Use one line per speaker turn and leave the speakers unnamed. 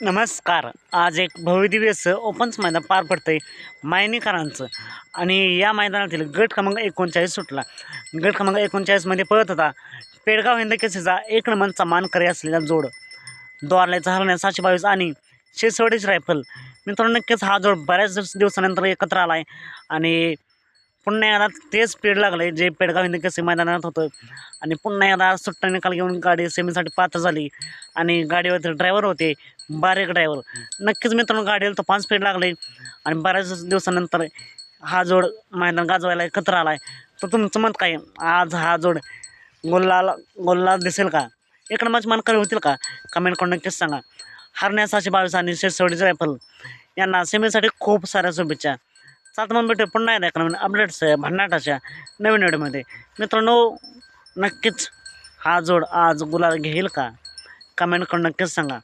नमस्कार. आज एक भव्यदिव्य असं ओपन्स मैदान पार पडतंय मायनीकरांचं. आणि या मैदानातील गट क्रमांक एकोणचाळीस सुटला. गट क्रमांक एकोणचाळीसमध्ये पळत होता पेडगाव हिंदकेसीचा एक नंबरचा मानकरी असलेला जोड. द्वारल्याचा हरण्या सातशे बावीस आणि शेसवडीच रायफल. मित्रांनो नक्कीच हा जोड बऱ्याच दिवस दिवसानंतर एकत्र आला आहे आणि पुन्हा एकदा तेच पेड लागले जे पेडगाव हिंद केसरी मैदानात होतं. आणि पुन्हा एकदा सुट्टा निकाल घेऊन गाडी सेमीसाठी पात्र झाली. आणि गाडीवरती ड्रायव्हर होते बारीक ड्रायव्हर नक्कीच मित्रांनो गाडीला तो पाच पेड लागले आणि बऱ्याच दिवसानंतर हा जोड मैदान गाजवायला एकत्र आला आहे तर तुमचं मत काय? आज हा जोड गोल्लाला गोल्ला दिसेल का? इकडं नंबरचे मानकरी होतील का? कमेंट करून नक्कीच सांगा. हरण्या सहाशे बावीस आणि शेसवडीचे रायफल यांना सेमीसाठी खूप साऱ्या शुभेच्छा. चालतं मग भेटू पुन्हा एक नवीन अपडेट्स भन्नाटाच्या नवीन व्हिडिओमध्ये मित्रांनो नक्कीच हा जोड आज गुलाल घेईल का? कमेंट करून नक्कीच सांगा.